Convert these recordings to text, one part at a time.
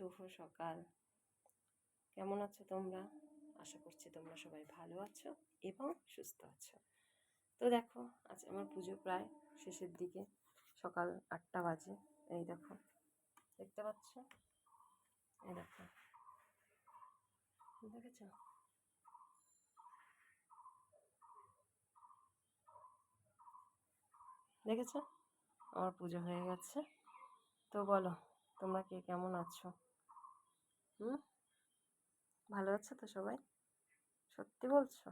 শুভ সকাল। কেমন আছো তোমরা? আশা করছি তোমরা সবাই ভালো আছো এবং সুস্থ আছো। তো দেখো, আজ আমার পুজো প্রায় শেষের দিকে, সকাল আটটা বাজে। এই দেখো, দেখতে পাচ্ছ? এই দেখো। দেখেছ? দেখেছ? আমার পুজো হয়ে গেছে। তো বলো, তোমরা কে কেমন আছো? হুম? ভালো আছো তো সবাই? সত্যি বলছো?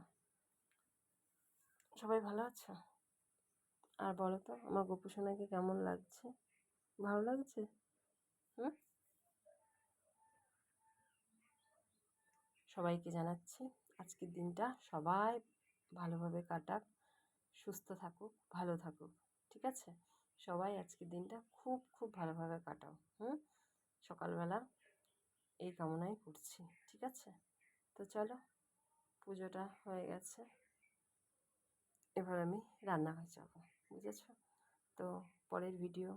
সবাই ভালো আছো? আর বলো তো, আমার গোপু সোনাকে কেমন লাগছে? ভালো লাগছে? হুম? সবাইকে জানাচ্ছি, আজকের দিনটা সবাই ভালোভাবে কাটাক, সুস্থ থাকুক, ভালো থাকুক, ঠিক আছে? সবাই আজকের দিনটা খুব খুব ভালোভাবে কাটাও, হুম? সকালবেলা এই কামনাই করছি, ঠিক আছে? তো চলো, পুজোটা হয়ে গেছে। এবার আমি রান্নাঘর যাব, বুঝেছ? তো পরের ভিডিও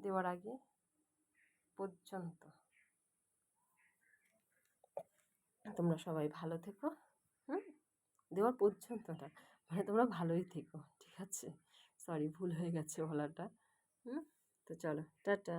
দেওয়ার আগে পর্যন্ত। তোমরা সবাই ভালো থেকো, হুম? দেওয়ার পর্যন্ত না মানে তোমরা ভালোই থেকো, ঠিক আছে? সরি ভুল হয়ে গেছে বলাটা, হুম? তো চলো, টাটা।